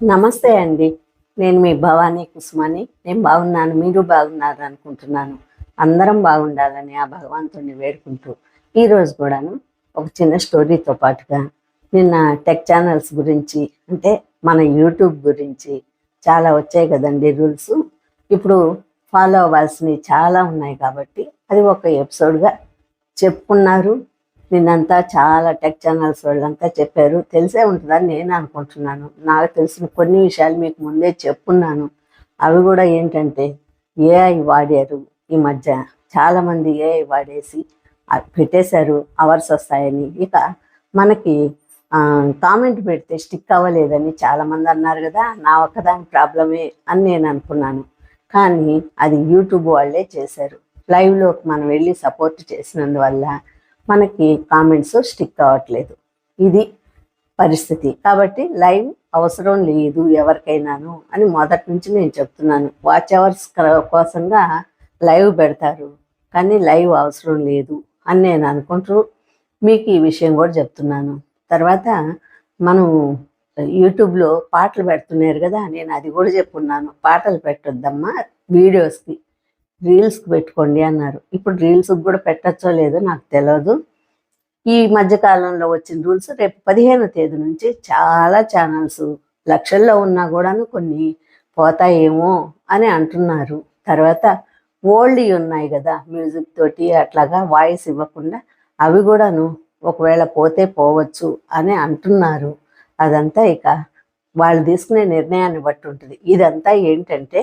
నమస్తే అండి. నేను మీ భవానీ కుసుమని. నేను బాగున్నాను. మీరు బాగున్నారు అనుకుంటున్నాను. అందరం బాగుండాలని ఆ భగవంతుడిని వేడుకుంటూ ఈరోజు కూడాను ఒక చిన్న స్టోరీతో పాటుగా నిన్న టెక్ ఛానల్స్ గురించి అంటే మన యూట్యూబ్ గురించి చాలా వచ్చాయి కదండి రూల్స్. ఇప్పుడు ఫాలో అవ్వాల్సినవి చాలా ఉన్నాయి కాబట్టి అది ఒక ఎపిసోడ్గా చెప్పుకున్నారు. నిన్నంతా చాలా టెక్ ఛానల్స్ వాళ్ళంతా చెప్పారు. తెలిసే ఉంటుందని నేను అనుకుంటున్నాను. నాకు తెలిసిన కొన్ని విషయాలు మీకు ముందే చెప్పున్నాను. అవి కూడా ఏంటంటే ఏఐ వాడారు ఈ మధ్య. చాలామంది ఏఐ వాడేసి పెట్టేశారు అవర్స్ వస్తాయని. ఇక మనకి కామెంట్ పెడితే స్టిక్ అవ్వలేదని చాలామంది అన్నారు కదా నా ఒక్కదాని ప్రాబ్లమే అని నేను అనుకున్నాను. కానీ అది యూట్యూబ్ వాళ్ళే చేశారు. లైవ్లోకి మనం వెళ్ళి సపోర్ట్ చేసినందువల్ల మనకి కామెంట్స్ స్టిక్ అవ్వట్లేదు ఇది పరిస్థితి. కాబట్టి లైవ్ అవసరం లేదు ఎవరికైనాను అని మొదటి నుంచి నేను చెప్తున్నాను. వాచ్ అవర్స్ కోసంగా లైవ్ పెడతారు. కానీ లైవ్ అవసరం లేదు అని నేను అనుకుంటూ మీకు ఈ విషయం కూడా చెప్తున్నాను. తర్వాత మనం యూట్యూబ్లో పాటలు పెడుతున్నారు కదా నేను అది కూడా చెప్పున్నాను. పాటలు పెట్టొద్దమ్మా వీడియోస్కి రీల్స్కి పెట్టుకోండి అన్నారు. ఇప్పుడు రీల్స్కి కూడా పెట్టచ్చో లేదో నాకు తెలియదు ఈ మధ్యకాలంలో వచ్చిన రూల్స్ రేపు పదిహేను తేదీ నుంచి చాలా ఛానల్స్ లక్షల్లో ఉన్నా కూడాను కొన్ని పోతాయేమో అని అంటున్నారు. తర్వాత ఓల్డ్ ఉన్నాయి కదా మ్యూజిక్ తోటి అట్లాగా వాయిస్ ఇవ్వకుండా అవి కూడాను ఒకవేళ పోతే పోవచ్చు అని అంటున్నారు. అదంతా ఇక వాళ్ళు తీసుకునే నిర్ణయాన్ని బట్టి ఉంటుంది. ఇదంతా ఏంటంటే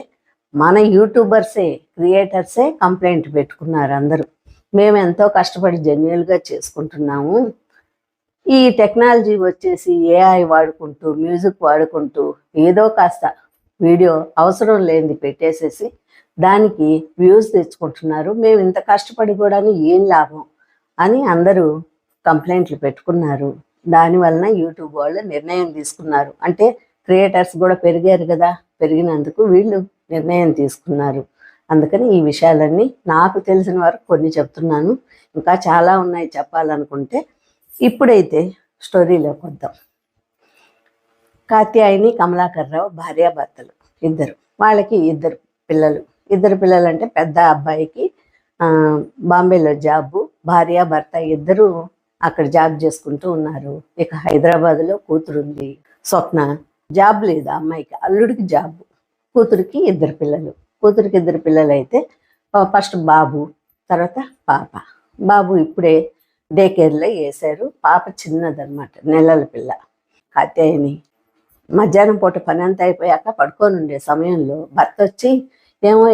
మన యూట్యూబర్సే క్రియేటర్సే కంప్లైంట్ పెట్టుకున్నారు అందరూ. మేము ఎంతో కష్టపడి జెన్యున్గా చేసుకుంటున్నాము. ఈ టెక్నాలజీ వచ్చేసి ఏఐ వాడుకుంటూ మ్యూజిక్ వాడుకుంటూ ఏదో కాస్త వీడియో అవసరం లేనిది పెట్టేసేసి దానికి వ్యూస్ తెచ్చుకుంటున్నారు. మేము ఇంత కష్టపడి కూడా ఏం లాభం అని అందరూ కంప్లైంట్లు పెట్టుకున్నారు. దానివలన యూట్యూబ్ వాళ్ళు నిర్ణయం తీసుకున్నారు. అంటే క్రియేటర్స్ కూడా పెరిగారు కదా పెరిగినందుకు వీళ్ళు నిర్ణయం తీసుకున్నారు. అందుకని ఈ విషయాలన్నీ నాకు తెలిసిన వరకు కొన్ని చెప్తున్నాను. ఇంకా చాలా ఉన్నాయి చెప్పాలనుకుంటే. ఇప్పుడైతే స్టోరీలోకి వద్దాం. కాత్యాయని కమలాకర్రావు భార్యాభర్తలు ఇద్దరు. వాళ్ళకి ఇద్దరు పిల్లలు. ఇద్దరు పిల్లలు అంటే పెద్ద అబ్బాయికి బాంబేలో జాబు భార్య భర్త ఇద్దరు అక్కడ జాబ్ చేసుకుంటూ ఉన్నారు. ఇక హైదరాబాద్లో కూతురు ఉంది స్వప్న. జాబ్ లేదు అమ్మాయికి అల్లుడికి జాబ్. కూతురికి ఇద్దరు పిల్లలు. కూతురికి ఇద్దరు పిల్లలు అయితే ఫస్ట్ బాబు తర్వాత పాప. బాబు ఇప్పుడే డే కేర్లో వేశారు పాప చిన్నదనమాట నెలల పిల్ల. కాత్యాయని. మధ్యాహ్నం పూట పని అంతా అయిపోయాక పడుకొని ఉండే సమయంలో భర్త వచ్చి ఏమో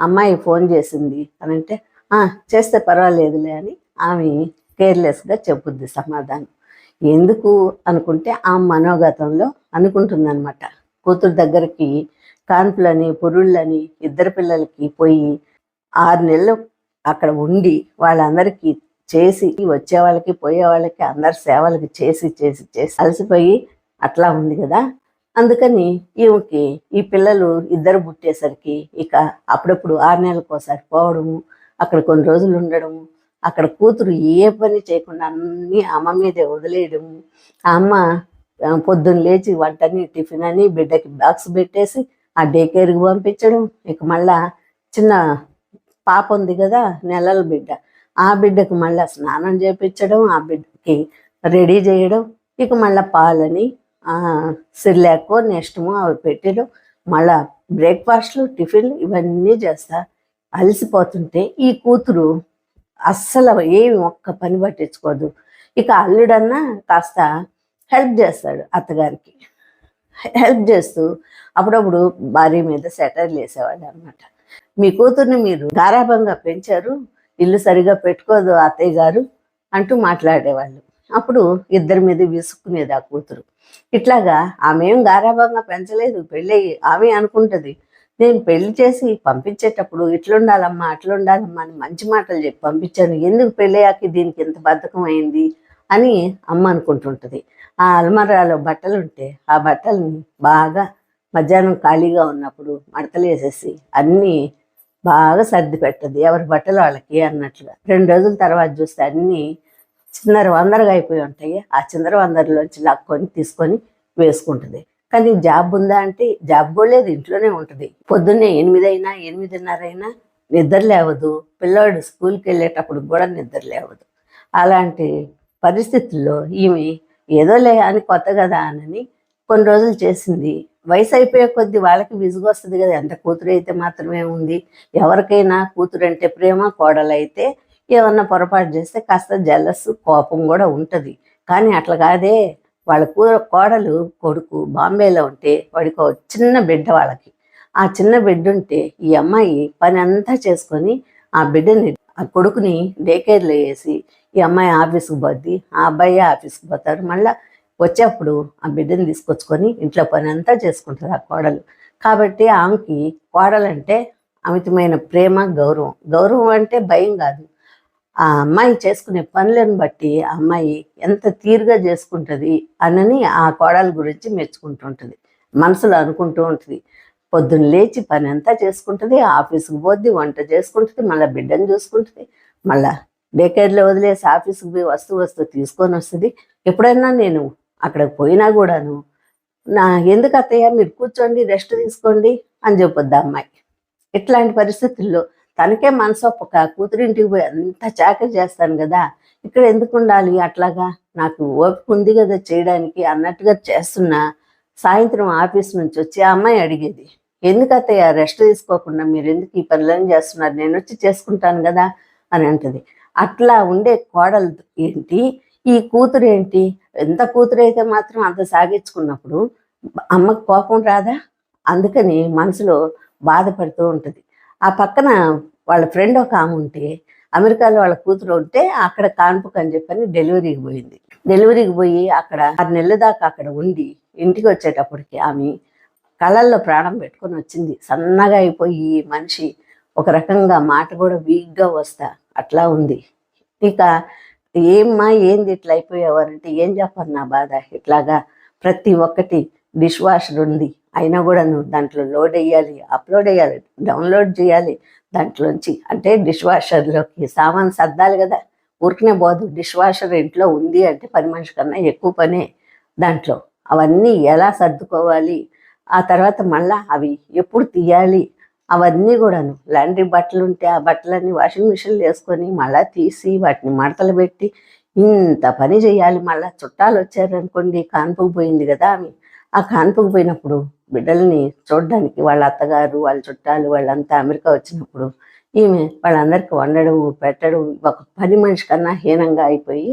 అమ్మాయి ఫోన్ చేసింది. అని అంటే చేస్తే పర్వాలేదులే అని ఆమె కేర్లెస్గా చెప్పుద్ది సమాధానం. ఎందుకు అనుకుంటే ఆ మనోగతంలో అనుకుంటుందన్నమాట. కూతురు దగ్గరికి కాన్పులని పురుళ్ళని ఇద్దరు పిల్లలకి పోయి ఆరు నెలలు అక్కడ ఉండి వాళ్ళందరికీ చేసి వచ్చే వాళ్ళకి పోయే వాళ్ళకి అందరి సేవలకి చేసి చేసి చేసి అలసిపోయి అట్లా ఉంది కదా. అందుకని ఈమెకి ఈ పిల్లలు ఇద్దరు పుట్టేసరికి ఇక అప్పుడప్పుడు ఆరు నెలలకు ఒకసారి పోవడము అక్కడ కొన్ని రోజులు ఉండడము అక్కడ కూతురు ఏ పని చేయకుండా అన్నీ అమ్మ మీదే వదిలేయడము ఆ అమ్మ పొద్దున్న లేచి వంటని టిఫిన్ అని బిడ్డకి బాక్స్ పెట్టేసి ఆ డే కేర్కి పంపించడం. ఇక మళ్ళా చిన్న పాప ఉంది కదా నెలల బిడ్డ. ఆ బిడ్డకు మళ్ళా స్నానం చేపించడం ఆ బిడ్డకి రెడీ చేయడం. ఇక మళ్ళా పాలని సిర్లాకో నెక్స్టమో అవి పెట్టడం. మళ్ళా బ్రేక్ఫాస్ట్లు టిఫిన్లు ఇవన్నీ చేస్తా. అలసిపోతుంటే ఈ కూతురు అస్సలు ఏమి ఒక్క పని పట్టించుకోదు. ఇక అల్లుడన్నా కాస్త హెల్ప్ చేస్తాడు అత్తగారికి. హెల్ప్ చేస్తూ అప్పుడప్పుడు భార్య మీద సెటర్లు వేసేవాడు అనమాట మీ కూతుర్ని మీరు గారాభంగా పెంచారు ఇల్లు సరిగా పెట్టుకోదు అత్తయ్య గారు అంటూ మాట్లాడేవాళ్ళు. అప్పుడు ఇద్దరి మీద విసుక్కునేది ఆ కూతురు. ఇట్లాగా ఆమె గారాభంగా పెంచలేదు పెళ్ళి ఆమె అనుకుంటది. నేను పెళ్ళి చేసి పంపించేటప్పుడు ఇట్లుండాలమ్మా అట్లుండాలమ్మా అని మంచి మాటలు చెప్పి పంపించాను. ఎందుకు పెళ్ళయ్యాకి దీనికి ఇంత బద్ధకం అయింది అని అమ్మ అనుకుంటుంటుంది. ఆ అల్మరాలో బట్టలు ఉంటే ఆ బట్టల్ని బాగా మధ్యాహ్నం ఖాళీగా ఉన్నప్పుడు మడతలు వేసేసి అన్నీ బాగా సర్ది పెట్టదు. ఎవరి బట్టలు వాళ్ళకి అన్నట్లుగా. రెండు రోజుల తర్వాత చూస్తే అన్నీ చిందర వందరగా అయిపోయి ఉంటాయి. ఆ చిందర వందరలోంచి లాక్కొని తీసుకొని వేసుకుంటుంది. కానీ జాబ్ ఉందా అంటే జాబ్ కూడా లేదు ఇంట్లోనే ఉంటుంది. పొద్దున్నే ఎనిమిది అయినా ఎనిమిదిన్నర అయినా నిద్ర లేవదు. పిల్లాడు స్కూల్కి వెళ్ళేటప్పుడు కూడా నిద్ర లేవదు. అలాంటి పరిస్థితుల్లో ఈమె ఏదోలే అని కొత్త కదా అని కొన్ని రోజులు చేసింది. వయసు అయిపోయే కొద్దీ వాళ్ళకి విసుగు వస్తుంది కదా ఎంత కూతురు అయితే మాత్రమే ఉంది. ఎవరికైనా కూతురు అంటే ప్రేమ కోడలైతే ఏమన్నా పొరపాటు చేస్తే కాస్త జలస్ కోపం కూడా ఉంటుంది. కానీ అట్లా కాదే. వాళ్ళ కూ కోడలు కొడుకు బాంబేలో ఉంటే వాడికి చిన్న బిడ్డ వాళ్ళకి. ఆ చిన్న బిడ్డ ఉంటే ఈ అమ్మాయి పని అంతా చేసుకొని ఆ బిడ్డని ఆ కొడుకుని డే కేర్లో వేసి ఈ అమ్మాయి ఆఫీస్కి పోద్ది ఆ అబ్బాయి ఆఫీస్కి పోతారు. మళ్ళీ వచ్చేప్పుడు ఆ బిడ్డని తీసుకొచ్చుకొని ఇంట్లో పని అంతా చేసుకుంటుంది ఆ కోడలు. కాబట్టి ఆమెకి కోడలంటే అమితమైన ప్రేమ గౌరవం. గౌరవం అంటే భయం కాదు. ఆ అమ్మాయి చేసుకునే పనులను బట్టి ఆ అమ్మాయి ఎంత తీరుగా చేసుకుంటుంది అనని ఆ కోడల గురించి మెచ్చుకుంటుంటుంది. మనసులో అనుకుంటూ ఉంటుంది. పొద్దున్న లేచి పని అంతా చేసుకుంటుంది ఆఫీస్కి పోద్ది వంట చేసుకుంటుంది మళ్ళీ బిడ్డను చూసుకుంటుంది మళ్ళా డే కేర్లో వదిలేసి ఆఫీస్కి పోయి వస్తూ వస్తూ తీసుకొని వస్తుంది. ఎప్పుడైనా నేను అక్కడికి పోయినా కూడాను నా ఎందుకు అత్తయ్య మీరు కూర్చోండి రెస్ట్ తీసుకోండి అని చెప్పొద్దు అమ్మాయి. ఇట్లాంటి పరిస్థితుల్లో తనకే మనసు కూతురింటికి పోయి అంత చాకరీ చేస్తాను కదా ఇక్కడ ఎందుకు ఉండాలి అట్లాగా? నాకు ఓపిక ఉంది కదా చేయడానికి అన్నట్టుగా చేస్తున్నా సాయంత్రం ఆఫీస్ నుంచి వచ్చి ఆ అమ్మాయి అడిగేది ఎందుకు అత్తయ్య రెస్ట్ తీసుకోకుండా మీరు ఎందుకు ఈ పనులను చేస్తున్నారు? నేను వచ్చి చేసుకుంటాను కదా? అని అంటది. అట్లా ఉండే కోడలు ఏంటి ఈ కూతురు ఏంటి? ఎంత కూతురు అయితే మాత్రం అంత సాగించుకున్నప్పుడు అమ్మకు కోపం రాదా? అందుకని మనసులో బాధపడుతూ ఉంటుంది. ఆ పక్కన వాళ్ళ ఫ్రెండ్ ఒక ఆమె ఉంటే అమెరికాలో వాళ్ళ కూతురు ఉంటే అక్కడ కాన్పుకు అని చెప్పని డెలివరీకి పోయింది. డెలివరీకి పోయి అక్కడ ఆరు నెలల దాకా అక్కడ ఉండి ఇంటికి వచ్చేటప్పటికి ఆమె కళ్ళల్లో ప్రాణం పెట్టుకొని వచ్చింది. సన్నగా అయిపోయి మనిషి ఒక రకంగా మాట కూడా వీక్గా వస్తా అట్లా ఉంది. ఇక ఏమ్మా ఏంది ఇట్లా అయిపోయేవారంటే ఏం చెప్పను నా బాధ? ఇట్లాగా ప్రతి ఒక్కటి డిష్ వాషర్ ఉంది. అయినా కూడా నువ్వు దాంట్లో లోడ్ వేయాలి అప్లోడ్ వేయాలి డౌన్లోడ్ చేయాలి దాంట్లోంచి. అంటే డిష్ వాషర్లోకి సామాన్ సర్దాలి కదా. ఊరికనే పోదు డిష్ వాషర్ ఇంట్లో ఉంది అంటే పని మనిషి కన్నా ఎక్కువ పనే దాంట్లో. అవన్నీ ఎలా సర్దుకోవాలి? ఆ తర్వాత మళ్ళా అవి ఎప్పుడు తీయాలి? అవన్నీ కూడాను. లాండ్రీ బట్టలు ఉంటే ఆ బట్టలన్నీ వాషింగ్ మిషన్లో వేసుకొని మళ్ళీ తీసి వాటిని మడతలు పెట్టి ఇంత పని చేయాలి. మళ్ళీ చుట్టాలు వచ్చారనుకోండి కాన్పుకు పోయింది కదా. ఆమె ఆ కాన్పుకు పోయినప్పుడు బిడ్డల్ని చూడడానికి వాళ్ళ అత్తగారు వాళ్ళ చుట్టాలు వాళ్ళంతా అమెరికా వచ్చినప్పుడు ఈమె వాళ్ళందరికీ వండడం పెట్టడం ఒక పని మనిషి కన్నా హీనంగా అయిపోయి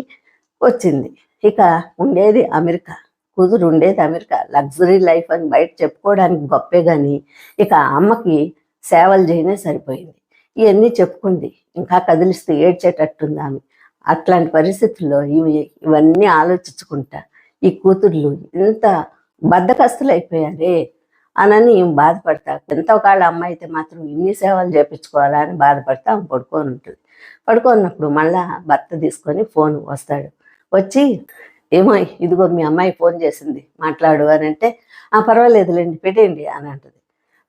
వచ్చింది. ఇక ఉండేది అమెరికా. కూతురు ఉండేది అమెరికా. లగ్జరీ లైఫ్ అని బయట చెప్పుకోవడానికి గొప్పే కానీ ఇక అమ్మకి సేవలు చేయనే సరిపోయింది. ఇవన్నీ చెప్పుకుంది. ఇంకా కదిలిస్తే ఏడ్చేటట్టుంది ఆమె. అట్లాంటి పరిస్థితుల్లో ఇవి ఇవన్నీ ఆలోచించుకుంటా ఈ కూతుర్లు ఇంత బద్దకస్తులు అయిపోయారే అనని బాధపడతా ఎంత ఒకళ్ళ అమ్మాయి అయితే మాత్రం ఇన్ని సేవలు చేపించుకోవాలా అని బాధపడతా ఆమె పడుకొని ఉంటుంది. పడుకున్నప్పుడు మళ్ళా భర్త తీసుకొని ఫోన్ వస్తాడు. వచ్చి ఏమో ఇదిగో మీ అమ్మాయి ఫోన్ చేసింది మాట్లాడు అని అంటే ఆ పర్వాలేదులేండి పెట్టేయండి అని అంటది.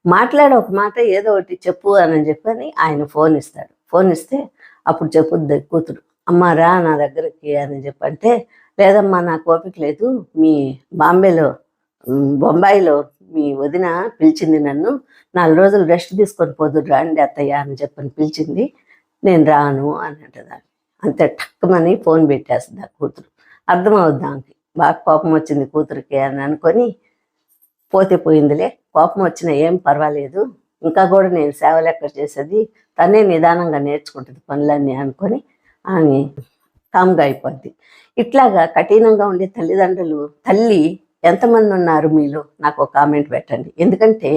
మాట్లాడే ఒక మాట ఏదో ఒకటి చెప్పు అని చెప్పని ఆయన ఫోన్ ఇస్తాడు. ఫోన్ ఇస్తే అప్పుడు చెప్పుద్ది కూతురు. అమ్మ రా నా దగ్గరికి అని చెప్పంటే లేదమ్మా నాకు ఓపిక లేదు. మీ బాంబేలో బొంబాయిలో మీ వదిన పిలిచింది నన్ను నాలుగు రోజులు రెస్ట్ తీసుకొని పోదురు రాండి అత్తయ్య అని చెప్పని పిలిచింది. నేను రాను అని అంటది. అంతే టక్కుమని ఫోన్ పెట్టేస్తుంది ఆ కూతురు. అర్థమవుద్దానికి బాగా కోపం వచ్చింది కూతురికి అని అనుకొని పోతే పోయిందిలే. కోపం వచ్చినా ఏం పర్వాలేదు. ఇంకా కూడా నేను సేవలు ఎక్కడ చేసేది? తనే నిదానంగా నేర్చుకుంటుంది పనులన్నీ అనుకొని ఆమె కామ్గా అయిపోద్ది. ఇట్లాగా కఠినంగా ఉండే తల్లిదండ్రులు తల్లి ఎంతమంది ఉన్నారు మీలో? నాకు ఒక కామెంట్ పెట్టండి. ఎందుకంటే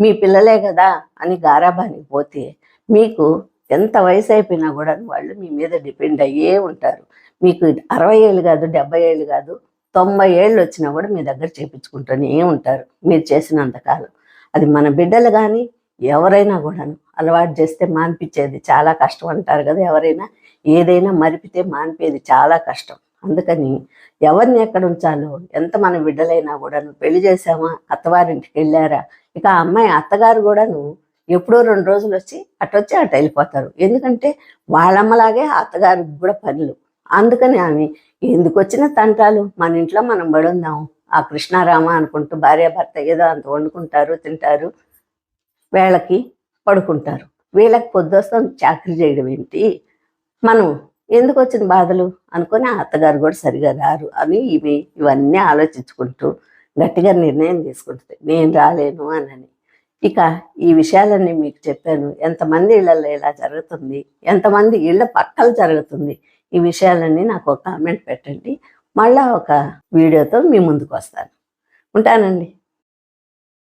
మీ పిల్లలే కదా అని గారాబానికి పోతే మీకు ఎంత వయసు అయిపోయినా కూడా వాళ్ళు మీ మీద డిపెండ్ అయ్యే ఉంటారు. మీకు అరవై ఏళ్ళు కాదు డెబ్బై ఏళ్ళు కాదు తొంభై ఏళ్ళు వచ్చినా కూడా మీ దగ్గర చేపించుకుంటూనే ఉంటారు. మీరు చేసినంతకాలం అది మన బిడ్డలు కానీ ఎవరైనా కూడాను అలవాటు చేస్తే మాన్పించేది చాలా కష్టం అంటారు కదా ఎవరైనా. ఏదైనా మరిపితే మాన్పేది చాలా కష్టం. అందుకని ఎవరిని ఎక్కడ ఉంచాలో ఎంత మన బిడ్డలైనా కూడాను పెళ్ళి చేసామా అత్తవారింటికి వెళ్ళారా ఇక ఆ అమ్మాయి అత్తగారు కూడాను ఎప్పుడో రెండు రోజులు వచ్చి అటొచ్చి వచ్చి అటు వెళ్ళిపోతారు. ఎందుకంటే వాళ్ళమ్మలాగే అత్తగారికి కూడా పనులు. అందుకని ఆమె ఎందుకు వచ్చిన తంటాలు? మన ఇంట్లో మనం పడుందాం ఆ కృష్ణారామ అనుకుంటూ భార్యాభర్త ఏదో అంత వండుకుంటారు తింటారు వేళకి పడుకుంటారు. వీళ్ళకి పొద్దుస్తాం చాకరీ చేయడం ఏంటి? మనం ఎందుకు వచ్చిన బాధలు? అనుకొని ఆ అత్తగారు కూడా సరిగా రారు అని ఇవి ఇవన్నీ ఆలోచించుకుంటూ గట్టిగా నిర్ణయం తీసుకుంటుంది. నేను రాలేను అని ఇక ఈ విషయాలన్నీ మీకు చెప్పాను. ఎంతమంది ఇళ్ళలో ఇలా జరుగుతుంది? ఎంతమంది ఇళ్ళ పక్కల జరుగుతుంది? ఈ విషయాలన్నీ నాకు ఒక కామెంట్ పెట్టండి. మళ్ళా ఒక వీడియోతో మీ ముందుకు వస్తాను. ఉంటానండి.